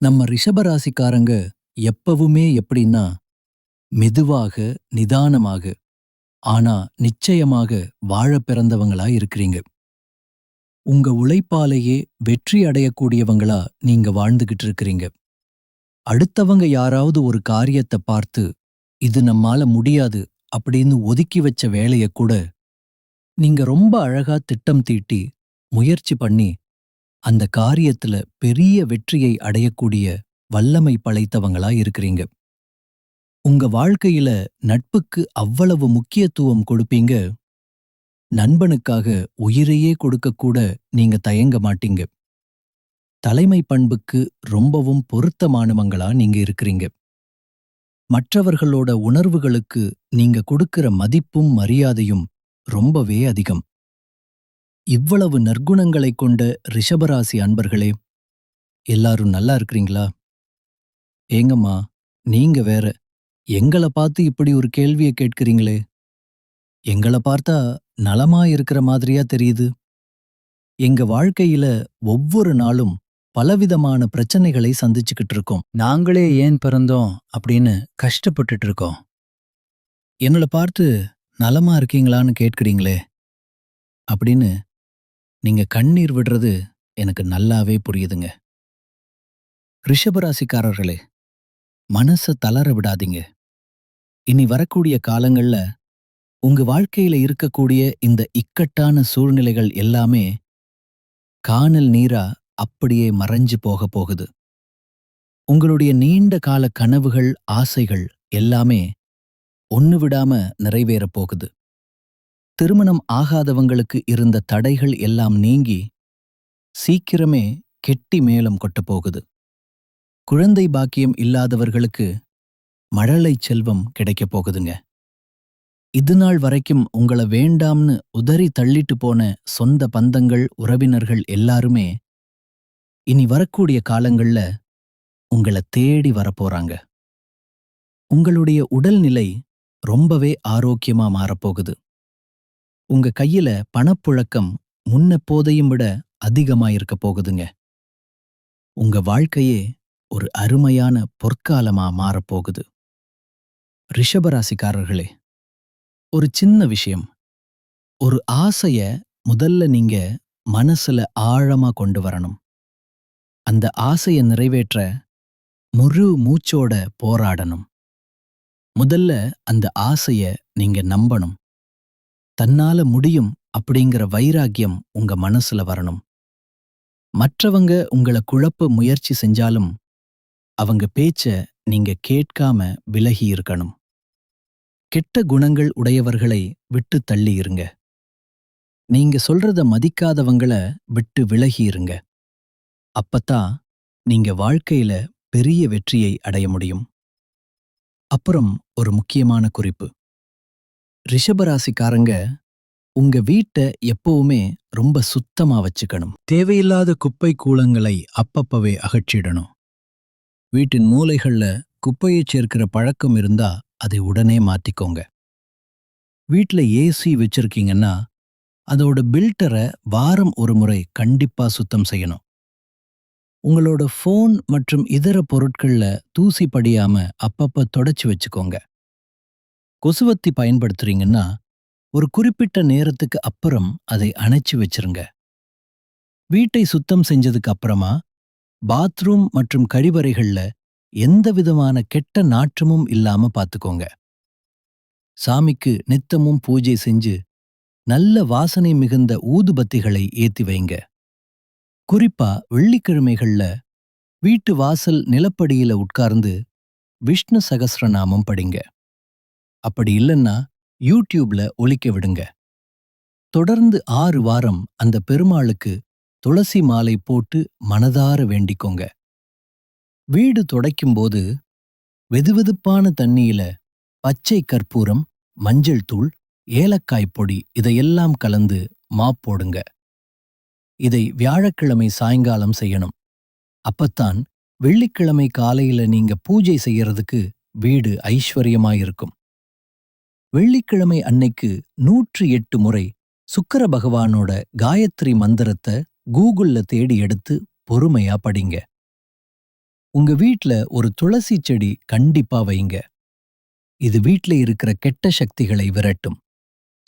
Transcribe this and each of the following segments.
நம்ம ரிஷபராசிக்காரங்க எப்பவுமே எப்படின்னா மெதுவாக நிதானமாக ஆனா நிச்சயமாக வாழ பிறந்தவங்களா இருக்கிறீங்க. உங்க உழைப்பாலேயே வெற்றி அடையக்கூடியவங்களா நீங்க வாழ்ந்துகிட்டு இருக்கிறீங்க. அடுத்தவங்க யாராவது ஒரு காரியத்தை பார்த்து இது நம்மால முடியாது அப்படின்னு ஒதுக்கி வச்ச வேலைய கூட நீங்க ரொம்ப அழகா திட்டம் தீட்டி முயற்சி பண்ணி அந்த காரியத்துல பெரிய வெற்றியை அடையக்கூடிய வல்லமை படைத்தவங்களா இருக்கிறீங்க. உங்க வாழ்க்கையில நட்புக்கு அவ்வளவு முக்கியத்துவம் கொடுப்பீங்க. நண்பனுக்காக உயிரையே கொடுக்கக்கூட நீங்க தயங்க மாட்டீங்க. தலைமை பண்புக்கு ரொம்பவும் பொருத்தமானவங்களா நீங்க இருக்கிறீங்க. மற்றவர்களோட உணர்வுகளுக்கு நீங்க கொடுக்கிற மதிப்பும் மரியாதையும் ரொம்பவே அதிகம். இவ்வளவு நற்குணங்களைக் கொண்ட ரிஷபராசி அன்பர்களே எல்லாரும் நல்லா இருக்கிறீங்களா? ஏங்கம்மா நீங்க வேற எங்களை பார்த்து இப்படி ஒரு கேள்வியை கேட்கிறீங்களே. எங்களை பார்த்தா நலமா இருக்கிற மாதிரியா தெரியுது. எங்க வாழ்க்கையில ஒவ்வொரு நாளும் பலவிதமான பிரச்சனைகளை சந்திச்சுக்கிட்டு இருக்கோம். நாங்களே ஏன் பிறந்தோம் அப்படின்னு கஷ்டப்பட்டுட்டு இருக்கோம். என்னளை பார்த்து நலமா இருக்கீங்களான்னு கேட்கிறீங்களே அப்படின்னு நீங்க கண்ணீர் விடுறது எனக்கு நல்லாவே புரியுதுங்க. ரிஷபராசிக்காரர்களே மனச தளர விடாதீங்க. இனி வரக்கூடிய காலங்கள்ல உங்க வாழ்க்கையில இருக்கக்கூடிய இந்த இக்கட்டான சூழ்நிலைகள் எல்லாமே காணல் நீரா அப்படியே மறைஞ்சு போக போகுது. உங்களுடைய நீண்ட கால கனவுகள் ஆசைகள் எல்லாமே ஒன்னு விடாம நிறைவேறப் போகுது. திருமணம் ஆகாதவங்களுக்கு இருந்த தடைகள் எல்லாம் நீங்கி சீக்கிரமே கெட்டி மேலம் கொட்டப் போகுது குழந்தை பாக்கியம் இல்லாதவர்களுக்கு மழலை செல்வம் கிடைக்கப் போகுதுங்க. இது நாள் வரைக்கும் உங்கள வேண்டாம்னு உதறி தள்ளிட்டு போன சொந்த பந்தங்கள் உறவினர்கள் எல்லாருமே இனி வரக்கூடிய காலங்கள்ல உங்கள தேடி வரப்போறாங்க. உங்களுடைய உடல்நிலை ரொம்பவே ஆரோக்கியமா மாறப்போகுது. உங்க கையில பணப்புழக்கம் முன்னெப்போதையும் விட அதிகமாயிருக்க போகுதுங்க. உங்க வாழ்க்கையே ஒரு அருமையான பொற்காலமா மாறப்போகுது. ரிஷபராசிக்காரர்களே ஒரு சின்ன விஷயம். ஒரு ஆசைய முதல்ல நீங்க மனசுல ஆழமா கொண்டு வரணும். அந்த ஆசைய நிறைவேற்ற முழு மூச்சோட போராடணும். முதல்ல அந்த ஆசைய நீங்க நம்பணும். தன்னால முடியும் அப்படிங்கிற வைராக்கியம் உங்க மனசுல வரணும். மற்றவங்க உங்கள குழப்ப முயற்சி செஞ்சாலும் அவங்க பேச்ச நீங்க கேட்காம விலகி இருக்கணும். கெட்ட குணங்கள் உடையவர்களை விட்டு தள்ளி இருங்க. நீங்க சொல்றத மதிக்காதவங்கள விட்டு விலகி இருங்க. அப்பத்தான் நீங்க வாழ்க்கையில பெரிய வெற்றியை அடைய முடியும். அப்புறம் ஒரு முக்கியமான குறிப்பு. ரிஷபராசிக்காரங்க உங்க வீட்டை எப்பவுமே ரொம்ப சுத்தமா வச்சுக்கணும். தேவையில்லாத குப்பை கூலங்களை அப்பப்பவே அகற்றிடணும். வீட்டின் மூலைகள்ல குப்பையை சேர்க்கிற பழக்கம் இருந்தா அதை உடனே மாத்திக்கோங்க. வீட்ல ஏசி வச்சிருக்கீங்கன்னா அதோட பில்டரை வாரம் ஒரு முறை கண்டிப்பா சுத்தம் செய்யணும். உங்களோட ஃபோன் மற்றும் இதர பொருட்கள்ல தூசி படியாம அப்பப்ப தொடச்சு வச்சுக்கோங்க. கொசுவத்தி பயன்படுத்துறீங்கன்னா ஒரு குறிப்பிட்ட நேரத்துக்கு அப்புறம் அதை அணைச்சு வச்சிருங்க. வீட்டை சுத்தம் செஞ்சதுக்கு அப்புறமா பாத்ரூம் மற்றும் கழிவறைகள்ல எந்த விதமான கெட்ட நாற்றமும் இல்லாம பாத்துக்கோங்க. சாமிக்கு நித்தமும் பூஜை செஞ்சு நல்ல வாசனை மிகுந்த ஊதுபத்திகளை ஏத்தி வைங்க. குறிப்பா வெள்ளிக்கிழமைகள்ல வீட்டு வாசல் நிலப்படியில உட்கார்ந்து விஷ்ணு சகசிரநாமம் படிங்க. அப்படி இல்லைன்னா யூடியூப்ல ஒழிக்க விடுங்க. தொடர்ந்து ஆறு வாரம் அந்த பெருமாளுக்கு துளசி மாலை போட்டு மனதார வேண்டிக்கோங்க. வீடு துடைக்கும்போது வெதுவெதுப்பான தண்ணியில பச்சை கற்பூரம் மஞ்சள் தூள் ஏலக்காய் பொடி இதையெல்லாம் கலந்து மாப் போடுங்க. இதை வியாழக்கிழமை சாயங்காலம் செய்யணும். அப்பத்தான் வெள்ளிக்கிழமை காலையில நீங்க பூஜை செய்யறதுக்கு வீடு ஐஸ்வர்யமாயிருக்கும். வெள்ளிக்கிழமை அன்னைக்கு நூற்று எட்டு முறை சுக்கர பகவானோட காயத்ரி மந்திரத்தை கூகுள்ல தேடி எடுத்து பொறுமையா படிங்க. உங்க வீட்ல ஒரு துளசி செடி கண்டிப்பா வைங்க. இது வீட்ல இருக்கிற கெட்ட சக்திகளை விரட்டும்.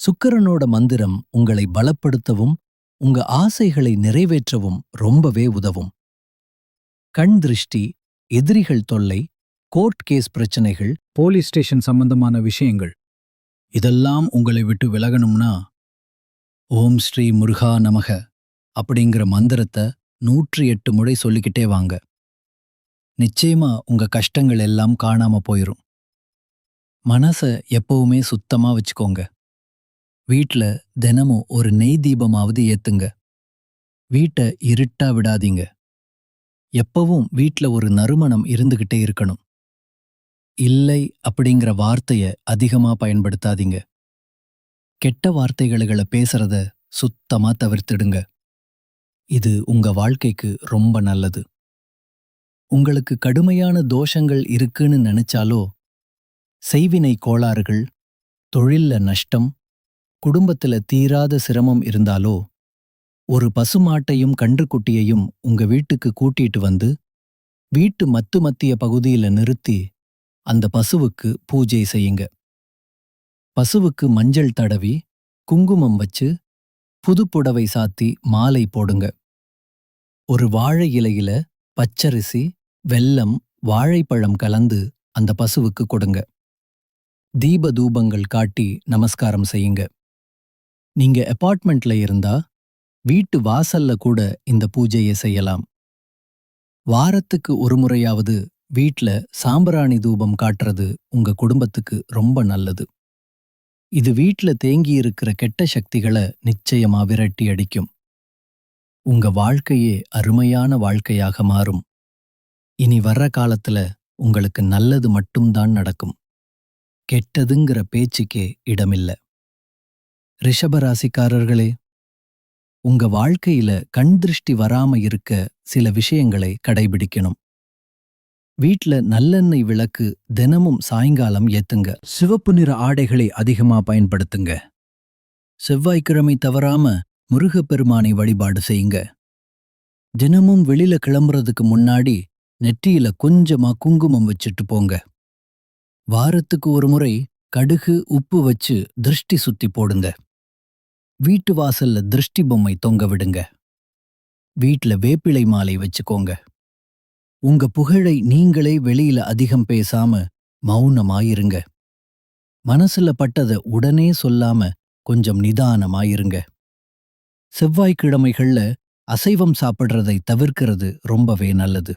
சுக்கரனோட மந்திரம் உங்களை பலப்படுத்தவும் உங்க ஆசைகளை நிறைவேற்றவும் ரொம்பவே உதவும். கண் திருஷ்டி எதிரிகள் தொல்லை கோர்ட் கேஸ் பிரச்சனைகள் போலீஸ் ஸ்டேஷன் சம்பந்தமான விஷயங்கள் இதெல்லாம் உங்களை விட்டு விலகணும்னா ஓம் ஸ்ரீ முருகா நமக அப்படிங்கிற மந்திரத்தை நூற்றி எட்டு முறை சொல்லிக்கிட்டே வாங்க. நிச்சயமா உங்க கஷ்டங்கள் எல்லாம் காணாம போயிரும். மனச எப்பவுமே சுத்தமா வச்சுக்கோங்க. வீட்ல தினமும் ஒரு நெய் தீபமாவது ஏத்துங்க. வீட்டை இருட்டா விடாதீங்க. எப்பவும் வீட்ல ஒரு நறுமணம் இருந்துகிட்டே இருக்கணும். இல்லை அப்படிங்கிற வார்த்தைய அதிகமா பயன்படுத்தாதீங்க. கெட்ட வார்த்தைகளை பேசுறத சுத்தமா தவிர்த்திடுங்க. இது உங்க வாழ்க்கைக்கு ரொம்ப நல்லது. உங்களுக்கு கடுமையான தோஷங்கள் இருக்குன்னு நினைச்சாலோ செய்வினை கோளாறுகள் தொழில்ல நஷ்டம் குடும்பத்துல தீராத சிரமம் இருந்தாலோ ஒரு பசுமாட்டையும் கன்றுக்குட்டியையும் உங்க வீட்டுக்கு கூட்டிட்டு வந்து வீட்டு மத்து மத்திய பகுதியில நிறுத்தி அந்த பசுவுக்கு பூஜை செய்யுங்க. பசுவுக்கு மஞ்சள் தடவி குங்குமம் வச்சு புதுப்புடவை சாத்தி மாலை போடுங்க. ஒரு வாழை இலையில பச்சரிசி வெல்லம் வாழைப்பழம் கலந்து அந்த பசுவுக்கு கொடுங்க. தீப தூபங்கள் காட்டி நமஸ்காரம் செய்யுங்க. நீங்க அபார்ட்மெண்ட்ல இருந்தா வீட்டு வாசல்ல கூட இந்த பூஜையை செய்யலாம். வாரத்துக்கு ஒரு முறையாவது வீட்ல சாம்பிராணி தூபம் காட்டுறது உங்க குடும்பத்துக்கு ரொம்ப நல்லது. இது வீட்ல தேங்கியிருக்கிற கெட்ட சக்திகளை நிச்சயமா விரட்டி அடிக்கும். உங்க வாழ்க்கையே அருமையான வாழ்க்கையாக மாறும். இனி வர்ற காலத்துல உங்களுக்கு நல்லது மட்டும்தான் நடக்கும். கெட்டதுங்கிற பேச்சுக்கே இடமில்ல. ரிஷபராசிக்காரர்களே உங்க வாழ்க்கையில கண் திருஷ்டி வராம இருக்க சில விஷயங்களை கடைபிடிக்கணும். வீட்ல நல்லெண்ணெய் விளக்கு தினமும் சாயங்காலம் ஏத்துங்க. சிவப்பு நிற ஆடைகளை அதிகமா பயன்படுத்துங்க. செவ்வாய்க்கிழமை தவறாம முருகப்பெருமானை வழிபாடு செய்யுங்க. தினமும் வெளியில கிளம்புறதுக்கு முன்னாடி நெற்றியில கொஞ்சமா குங்குமம் வச்சுட்டு போங்க. வாரத்துக்கு ஒரு முறை கடுகு உப்பு வச்சு திருஷ்டி சுத்தி போடுங்க. வீட்டு வாசல்ல திருஷ்டி பொம்மை தொங்க விடுங்க. வீட்ல வேப்பிலை மாலை வச்சுக்கோங்க. உங்க புகழை நீங்களே வெளியில அதிகம் பேசாம மௌனமாயிருங்க. மனசுல பட்டத உடனே சொல்லாம கொஞ்சம் நிதானமாயிருங்க. செவ்வாய்க்கிழமைகள்ல அசைவம் சாப்பிடுறதை தவிர்க்கிறது ரொம்பவே நல்லது.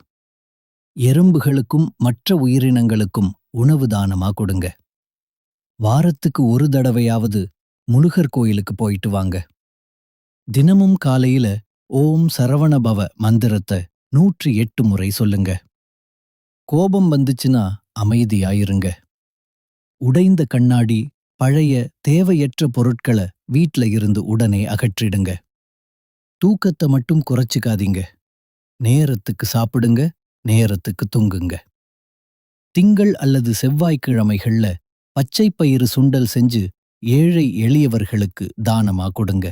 எறும்புகளுக்கும் மற்ற உயிரினங்களுக்கும் உணவு தானமா கொடுங்க. வாரத்துக்கு ஒரு தடவையாவது முருகர் கோயிலுக்கு போயிட்டு வாங்க. தினமும் காலையில ஓம் சரவணபவ மந்திரத்தை நூற்றி எட்டு முறை சொல்லுங்க. கோபம் வந்துச்சுன்னா அமைதியாயிருங்க. உடைந்த கண்ணாடி பழைய தேவையற்ற பொருட்களை வீட்ல இருந்து உடனே அகற்றிடுங்க. தூக்கத்தை மட்டும் குறைச்சிக்காதீங்க. நேரத்துக்கு சாப்பிடுங்க நேரத்துக்கு தூங்குங்க. திங்கள் அல்லது செவ்வாய்க்கிழமைகள்ல பச்சை பயிறு சுண்டல் செஞ்சு ஏழை எளியவர்களுக்கு தானமா கொடுங்க.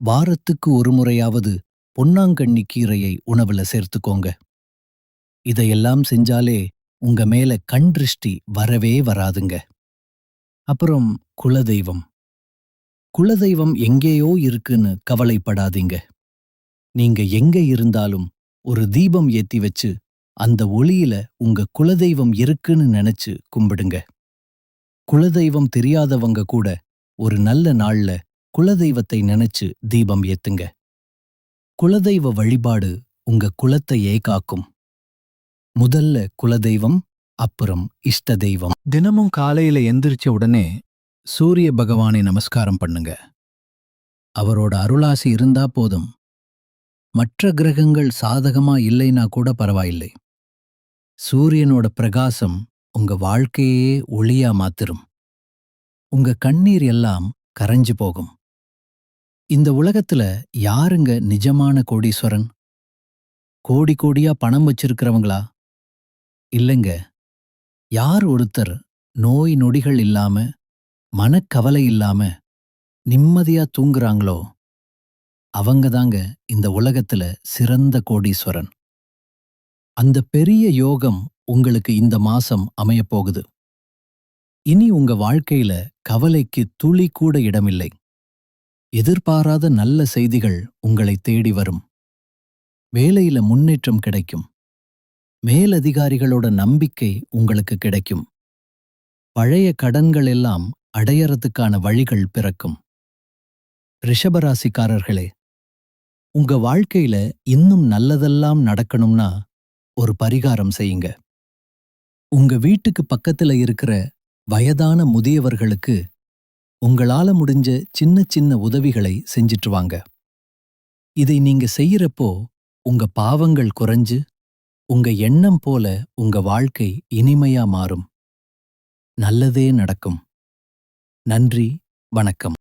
வாரத்துக்கு ஒரு முறையாவது பொன்னாங்கண்ணி கீரையை உணவுல சேர்த்துக்கோங்க. இதையெல்லாம் செஞ்சாலே உங்க மேல கண் திருஷ்டி வரவே வராதுங்க. அப்புறம் குலதெய்வம். குலதெய்வம் எங்கேயோ இருக்குன்னு கவலைப்படாதீங்க. நீங்க எங்க இருந்தாலும் ஒரு தீபம் ஏத்தி வச்சு அந்த ஒளியில உங்க குலதெய்வம் இருக்குன்னு நினைச்சு கும்பிடுங்க. குலதெய்வம் தெரியாதவங்க கூட ஒரு நல்ல நாள்ல குலதெய்வத்தை நினைச்சு தீபம் ஏத்துங்க. குலதெய்வ வழிபாடு உங்க குலத்தையே காக்கும். முதல்ல குலதெய்வம் அப்புறம் இஷ்ட தெய்வம். தினமும் காலையில எந்திரிச்ச உடனே சூரிய பகவானை நமஸ்காரம் பண்ணுங்க. அவரோட அருளாசி இருந்தா போதும். மற்ற கிரகங்கள் சாதகமா இல்லைனா கூட பரவாயில்லை. சூரியனோட பிரகாசம் உங்க வாழ்க்கையே ஒளியா மாத்திரும். உங்க கண்ணீர் எல்லாம் கரைஞ்சு போகும். இந்த உலகத்துல யாருங்க நிஜமான கோடீஸ்வரன்? கோடி கோடியா பணம் வச்சிருக்கிறவங்களா? இல்லைங்க. யார் ஒருத்தர் நோய் நொடிகள் இல்லாம மனக்கவலை இல்லாம நிம்மதியா தூங்குறாங்களோ? அவங்க தாங்க இந்த உலகத்துல சிறந்த கோடீஸ்வரன். அந்த பெரிய யோகம் உங்களுக்கு இந்த மாசம் அமையப் போகுது இனி உங்க வாழ்க்கையில கவலைக்கு துளி கூட இடமில்லை. எதிர்பாராத நல்ல செய்திகள் உங்களை தேடி வரும். வேலையில முன்னேற்றம் கிடைக்கும். மேலதிகாரிகளோட நம்பிக்கை உங்களுக்கு கிடைக்கும். பழைய கடன்கள் எல்லாம் அடையறதுக்கான வழிகள் பிறக்கும். ரிஷபராசிக்காரர்களே உங்க வாழ்க்கையில இன்னும் நல்லதெல்லாம் நடக்கணும்னா ஒரு பரிகாரம் செய்யுங்க. உங்க வீட்டுக்கு பக்கத்துல இருக்கிற வயதான முதியவர்களுக்கு உங்களால முடிஞ்ச சின்ன சின்ன உதவிகளை செஞ்சிட்டு வாங்க இதை நீங்க செய்யறப்போ உங்க பாவங்கள் குறைஞ்சு உங்க எண்ணம் போல உங்க வாழ்க்கை இனிமையா மாறும். நல்லதே நடக்கும். நன்றி வணக்கம்.